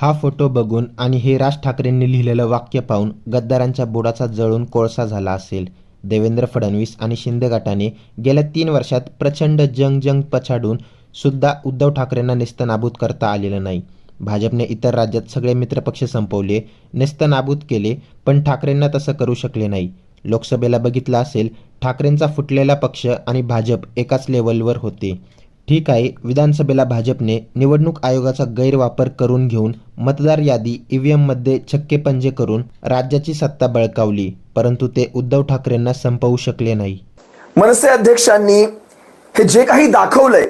हा फोटो बघून आणि हे राज ठाकरेंनी लिहिलेलं वाक्य पाहून गद्दारांच्या बुडाचा जळून कोळसा झाला असेल. देवेंद्र फडणवीस आणि शिंदे गटाने गेल्या तीन वर्षात प्रचंड जंग जंग पछाडून सुद्धा उद्धव ठाकरेंना नेस्तनाबूत करता आलेलं नाही. भाजपने इतर राज्यात सगळे मित्रपक्ष संपवले नेस्तनाबूत केले पण ठाकरेंना तसं करू शकले नाही. लोकसभेला बघितलं असेल ठाकरेंचा फुटलेला पक्ष आणि भाजप एकाच लेवलवर होते. ठीक आहे विधानसभेला भाजपने निवडणूक आयोगाचा गैरवापर करून घेऊन मतदार यादी ईव्हीएममध्ये छक्के पंजे करून राज्याची सत्ता बळकावली परंतु ते उद्धव ठाकरेंना संपवू शकले नाही. मनसे अध्यक्षांनी हे जे काही दाखवलंय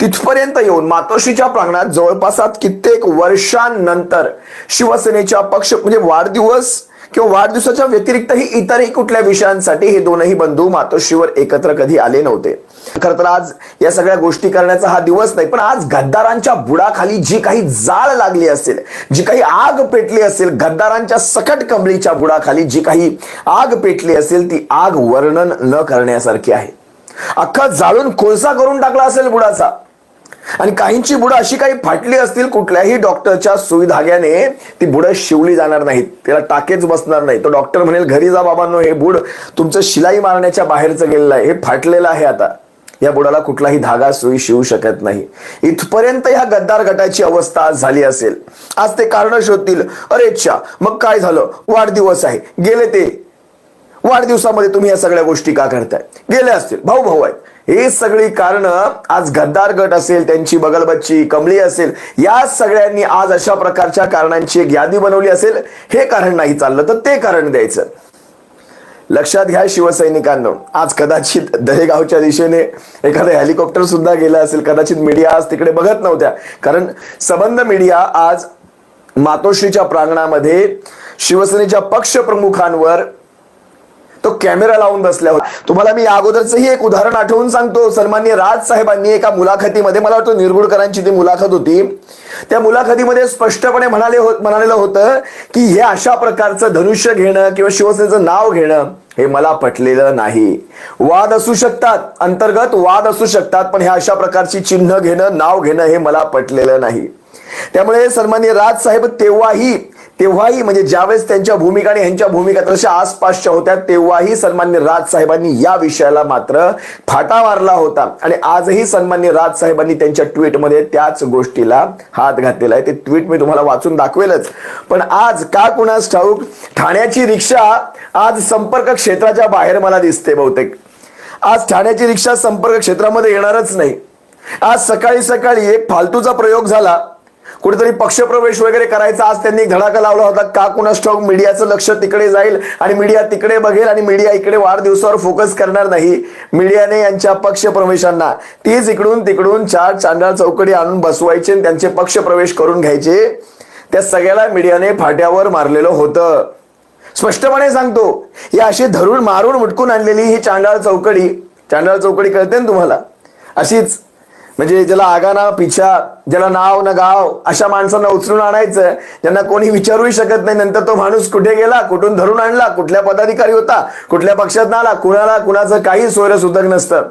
तिथपर्यंत येऊन मातोश्रीच्या प्रांगणात जवळपासात कित्येक वर्षांनंतर शिवसेनेच्या पक्ष म्हणजे वाढदिवस किंवा वाढदिवसाच्या व्यतिरिक्तही इतरही कुठल्या विषयांसाठी हे दोनही बंधू मातोश्रीवर एकत्र कधी आले नव्हते. खर तर आज या सगळ्या गोष्टी करण्याचा हा दिवस नाही पण आज गद्दारांच्या बुडाखाली जी काही जाळ लागली असेल जी काही आग पेटली असेल गद्दारांच्या सकट कमळीच्या बुडाखाली जी काही आग पेटली असेल ती आग वर्णन न करण्यासारखी आहे. अख्खा जाळून कोळसा करून टाकला असेल बुडाचा. आणि काहींची बुडं अशी काही फाटली असतील कुठल्याही डॉक्टरच्या सुविधाग्याने ती बुडं शिवली जाणार नाहीत. त्याला टाकेच बसणार नाही तो डॉक्टर म्हणेल घरी जा बाबांनो हे बुड तुमचं शिलाई मारण्याच्या बाहेरचं गेलेलं आहे. हे फाटलेलं आहे आता. या बुडाला कुठलाही धागा सुई शिवू शकत नाही. इथपर्यंत ह्या गद्दार गटाची अवस्था आज झाली असेल. आज ते कारण शोधतील. अरे अच्छा मग काय झालं? वाढदिवस आहे. गेले ते. वाढदिवसामध्ये तुम्ही या सगळ्या गोष्टी का करताय? गेले असतील. भाऊ भाऊ आहेत. हे सगळी कारण आज गद्दार गट असेल त्यांची बगलबच्ची कमली असेल या सगळ्यांनी आज अशा प्रकारच्या कारणांची एक यादी बनवली असेल हे कारण नाही चाललं तर ते कारण द्यायचं. लक्षात घ्या शिवसैनिकांनो आज कदाचित दहेगावच्या दिशेने एखादं हेलिकॉप्टर सुद्धा गेलं असेल कदाचित मीडिया आज तिकडे बघत नव्हत्या. कारण सबंध मीडिया आज मातोश्रीच्या प्रांगणामध्ये शिवसेनेच्या पक्ष प्रमुखांवर तो कॅमेरा लावून बसल्या होता तुम्हाला मी अगोदरचंही एक उदाहरण आठवून सांगतो. सन्मान्य राज साहेबांनी एका मुलाखतीमध्ये मला वाटतं निरगुडकरांची ती मुलाखत होती त्या मुलाखतीमध्ये स्पष्टपणे म्हणाले होत म्हणालेलं होतं की हे अशा प्रकारचं धनुष्य घेणं किंवा शिवसेनेचं नाव घेणं हे मला पटलेलं नाही. वाद असू शकतात. अंतर्गत वाद असू शकतात पण हे अशा प्रकारची चिन्ह घेणं नाव घेणं हे मला पटलेलं नाही. त्यामुळे सन्मान्य राज साहेब तेव्हाही तेव्हाही म्हणजे ज्यावेळेस त्यांच्या भूमिका आणि ह्यांच्या भूमिका तशा आसपासच्या होत्या तेव्हाही सन्मान्य राज साहेबांनी या विषयाला मात्र फाटा मारला होता. आणि आजही सन्मान्य राज साहेबांनी त्यांच्या ट्विटमध्ये त्याच गोष्टीला हात घातलेला आहे. ते ट्विट मी तुम्हाला वाचून दाखवेलच. पण आज का कुणास ठाऊक ठाण्याची रिक्षा आज संपर्क क्षेत्राच्या बाहेर मला दिसते बहुतेक. आज ठाण्याची रिक्षा संपर्क क्षेत्रामध्ये येणारच नाही. आज सकाळी सकाळी एक फालतूचा प्रयोग झाला. कुठेतरी पक्षप्रवेश वगैरे करायचा आज त्यांनी धडाका लावला होता. का कुणास ठाऊक मीडियाचं लक्ष तिकडे जाईल आणि मीडिया तिकडे बघेल आणि मीडिया इकडे वाढदिवसावर फोकस करणार नाही. मीडियाने यांच्या पक्षप्रवेशांना तीच इकडून तिकडून चार चांडाळ चौकडी आणून बसवायचे आणि त्यांचे पक्षप्रवेश करून घ्यायचे. त्या सगळ्याला मीडियाने फाट्यावर मारलेलं होतं. स्पष्टपणे सांगतो ही अशी धरून मारून मुटकून आणलेली ही चांडाळ चौकडी चांडाळ चौकडी कळते ना तुम्हाला? अशीच म्हणजे ज्याला आगाना पिछा ज्याला नाव ना गाव अशा माणसांना उचलून आणायचं ज्यांना कोणी विचारूही शकत नाही. नंतर तो माणूस कुठे गेला? कुठून धरून आणला? कुठल्या पदाधिकारी होता? कुठल्या पक्षात आला कुणाला? कुणाचं काही सोयरं सुधक नसतं.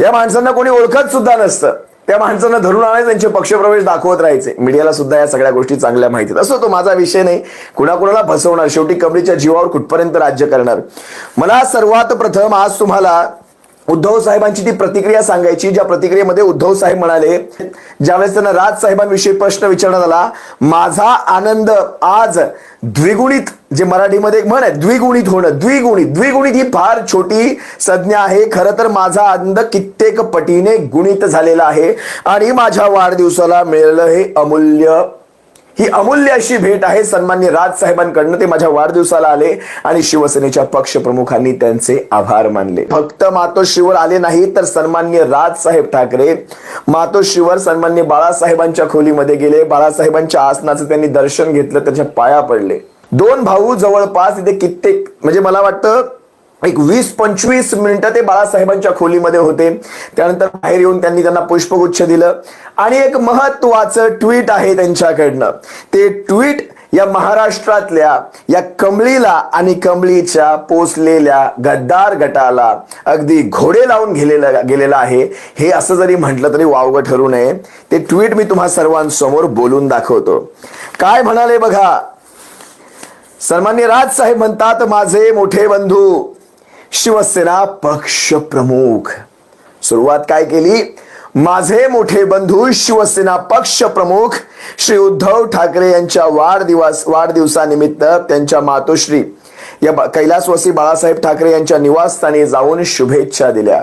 या माणसांना कोणी ओळखत सुद्धा नसतं. त्या माणसांना धरून आणायचं त्यांचे पक्षप्रवेश दाखवत राहायचे. मीडियाला सुद्धा या सगळ्या गोष्टी चांगल्या माहितीत. असो तो माझा विषय नाही. कुणाकुणाला फसवणार? शेवटी कमळीच्या जीवावर कुठपर्यंत राज्य करणार? मला सर्वात प्रथम आज तुम्हाला उद्धव साहेबांची ती प्रतिक्रिया सांगायची ज्या प्रतिक्रियेमध्ये उद्धव साहेब म्हणाले ज्यावेळेस त्यांना राज साहेबांविषयी प्रश्न विचारण्यात आला माझा आनंद आज द्विगुणित जे मराठीमध्ये एक म्हण आहे द्विगुणित होणं द्विगुणित द्विगुणित ही फार छोटी संज्ञा आहे खरं तर माझा आनंद कित्येक पटीने गुणित झालेला आहे आणि माझ्या वाढदिवसाला मिळालं हे अमूल्य ही अमूल्य अशी भेट आहे. सन्मान्य राज साहेबांकडनं ते माझ्या वाढदिवसाला आले आणि शिवसेनेच्या पक्ष प्रमुखांनी त्यांचे आभार मानले. फक्त मातोश्रीवर आले नाही तर सन्मान्य राज साहेब ठाकरे मातोश्रीवर सन्मान्य बाळासाहेबांच्या खोलीमध्ये गेले. बाळासाहेबांच्या आसनाचं त्यांनी दर्शन घेतलं त्याच्या पाया पडले. दोन भाऊ जवळपास इथे कित्येक म्हणजे मला वाटतं एक वीस पंचवीस मिनिटं ते बाळासाहेबांच्या खोलीमध्ये होते. त्यानंतर बाहेर येऊन त्यांनी त्यांना पुष्पगुच्छ दिलं. आणि एक महत्वाचं ट्विट आहे त्यांच्याकडनं. ते ट्विट या महाराष्ट्रातल्या या कमळीला आणि कमळीच्या पोचलेल्या गद्दार गटाला अगदी घोडे लावून गेलेलं गेलेलं आहे. हे असं जरी म्हटलं तरी वावगं ठरू नये. ते ट्विट मी तुम्हा सर्वांसमोर बोलून दाखवतो. काय म्हणाले बघा? सन्मान्य राज साहेब म्हणतात माझे मोठे बंधू शिवसेना पक्ष प्रमुख सुरुवात काय केली? माझे मोठे बंधू शिवसेना पक्ष प्रमुख श्री उद्धव ठाकरे यांच्या वाढदिवस वाढदिवसानिमित्त त्यांच्या मातोश्री या कैलासवासी बाळासाहेब ठाकरे यांच्या निवासस्थानी जाऊन शुभेच्छा दिल्या.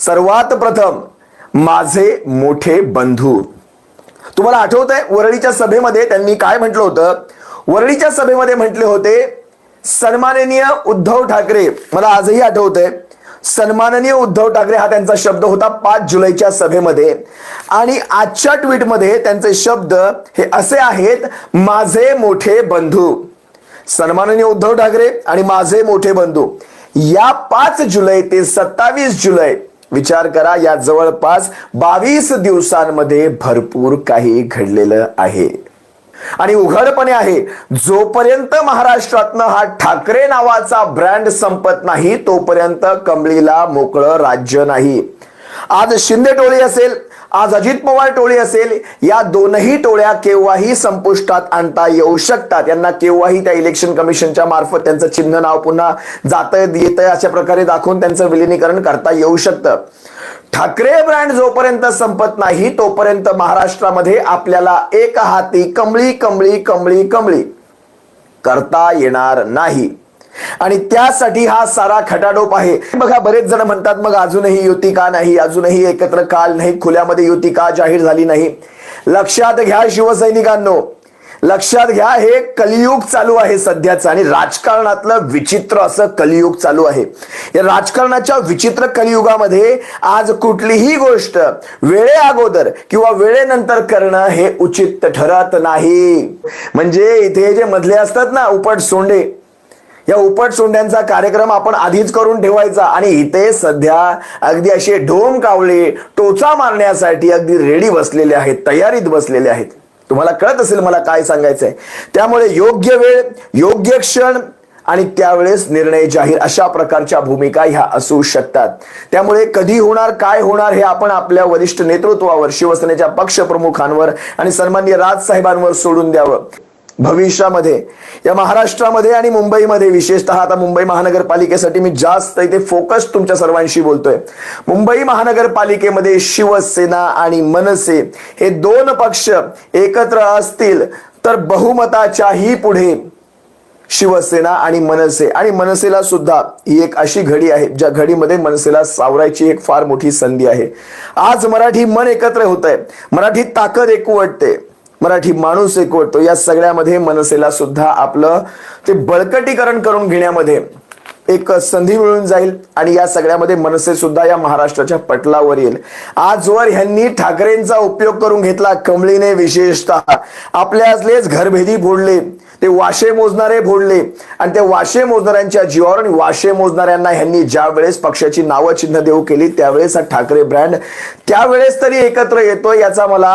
सर्वात प्रथम माझे मोठे बंधू. तुम्हाला आठवत आहे वरळीच्या सभेमध्ये त्यांनी काय म्हटलं होतं? वरळीच्या सभेमध्ये म्हटले होते सन्माननीय उद्धव ठाकरे मला आजही आठवत आहे सन्माननीय उद्धव ठाकरे हा त्यांचा शब्द होता पाच जुलैच्या सभेमध्ये. आणि आजच्या ट्विटमध्ये त्यांचे शब्द हे असे आहेत माझे मोठे बंधू. सन्माननीय उद्धव ठाकरे आणि माझे मोठे बंधू. या पाच जुलै ते सत्तावीस जुलै विचार करा या जवळपास बावीस दिवसांमध्ये भरपूर काही घडलेलं आहे. आणि उघडपणे आहे जोपर्यंत महाराष्ट्रातनं हा ठाकरे नावाचा ब्रँड संपत नाही तोपर्यंत कमळीला मोकळं राज्य नाही. आज शिंदे टोळी असेल आज अजित पवार टोळी असेल या दोनही टोळ्या केव्हाही संपुष्टात आणता येऊ शकतात. यांना केव्हाही त्या इलेक्शन कमिशनच्या मार्फत त्यांचं चिन्ह नाव पुन्हा जात येतंय अशा प्रकारे दाखवून त्यांचं विलिनीकरण करता येऊ शकतं. ठाकरे ब्रँड जोपर्यंत संपत नाही तोपर्यंत महाराष्ट्रामध्ये आपल्याला एक हाती कमळी कमळी कमळी कमळी करता येणार नाही. आणि त्यासाठी हा सारा खटाडोप आहे. बघा बरेच जण म्हणतात मग अजूनही युती का नाही? अजूनही एकत्र काल नाही? खुल्यामध्ये युती का जाहीर झाली नाही? लक्षात घ्या शिवसैनिकांनो लक्षात घ्या हे कलियुग चालू आहे सध्याचं आणि राजकारणातलं विचित्र असं कलियुग चालू आहे. या राजकारणाच्या विचित्र कलियुगामध्ये आज कुठलीही गोष्ट वेळे अगोदर किंवा वेळेनंतर करणं हे उचित ठरत नाही. म्हणजे इथे जे मधले असतात ना उपट सोंडे या उपट सोंड्यांचा कार्यक्रम आपण आधीच करून ठेवायचा आणि इथे सध्या अगदी असे ढोम कावळे टोचा मारण्यासाठी अगदी रेडी बसलेले आहेत तयारीत बसलेले आहेत. तुम्हाला कळत असेल मला काय सांगायचंय. त्यामुळे योग्य वेळ योग्य क्षण आणि त्यावेळेस निर्णय जाहीर अशा प्रकारच्या भूमिका ह्या असू शकतात. त्यामुळे कधी होणार काय होणार हे आपण आपल्या वरिष्ठ नेतृत्वावर शिवसेनेच्या पक्षप्रमुखांवर आणि सन्मान्य राजसाहेबांवर सोडून द्यावं. भविष्यामध्ये. या महाराष्ट्रामध्ये आणि मुंबईमध्ये विशेषतः आता मुंबई महानगरपालिकेसाठी मी जास्त इथे फोकस तुमच्या सर्वांशी बोलतोय. मुंबई महानगरपालिकेमध्ये शिवसेना आणि मनसे हे दोन पक्ष एकत्र असतील तर बहुमताच्याही पुढे शिवसेना आणि मनसे. आणि मनसेला सुद्धा ही एक अशी घडी आहे ज्या घडीमध्ये मनसेला सावरायची एक फार मोठी संधी आहे. आज मराठी मन एकत्र होत आहे मराठी ताकद एकवटते. मराठी माणूस एकवटतो या सगळ्यामध्ये मनसेला सुद्धा आपलं ते बळकटीकरण करून घेण्यामध्ये एक संधी मिळून जाईल आणि या सगळ्यामध्ये मनसे सुद्धा या महाराष्ट्राच्या पटलावर येईल. आजवर ह्यांनी ठाकरेंचा उपयोग करून घेतला कमळीने विशेषतः. आपल्यातलेच घरभेदी फोडले ते वाशे मोजणारे फोडले आणि त्या वाशे मोजणाऱ्यांच्या जीवावर आणि वाशे मोजणाऱ्यांना ह्यांनी ज्या वेळेस पक्षाची नावं चिन्ह देऊ केली त्यावेळेस हा ठाकरे ब्रँड त्यावेळेस तरी एकत्र येतोय याचा मला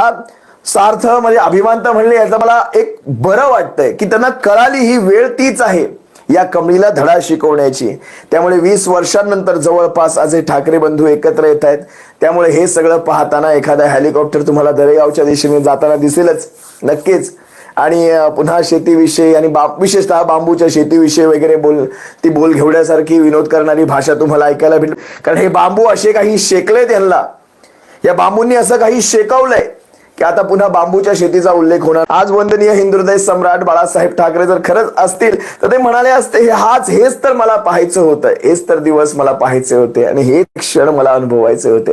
सार्थ म्हणजे अभिमान तर म्हणले याचं मला एक बरं वाटतंय की त्यांना कळाली ही वेळ तीच आहे या कमळीला धडा शिकवण्याची. त्यामुळे वीस वर्षांनंतर जवळपास आज हे ठाकरे बंधू एकत्र येत आहेत. त्यामुळे हे सगळं पाहताना एखादा हेलिकॉप्टर तुम्हाला दरेगावच्या दिशेने जाताना दिसेलच नक्कीच. आणि पुन्हा शेतीविषयी आणि बा विशेषतः बांबूच्या शेतीविषयी वगैरे बोल ती बोल घेवड्यासारखी विनोद करणारी भाषा तुम्हाला ऐकायला भेटेल कारण हे बांबू असे काही शेकले त्यांना. या बांबूंनी असं काही शेकवलंय. की आता पुन्हा बांबूच्या शेतीचा उल्लेख होणार. आज वंदनीय हिंदुदय सम्राट बाळासाहेब ठाकरे जर खरंच असतील तर ते म्हणाले असते हे हाच हेच तर मला पाहायचं होतं. हेच तर दिवस मला पाहायचे होते आणि हे क्षण मला अनुभवायचे होते.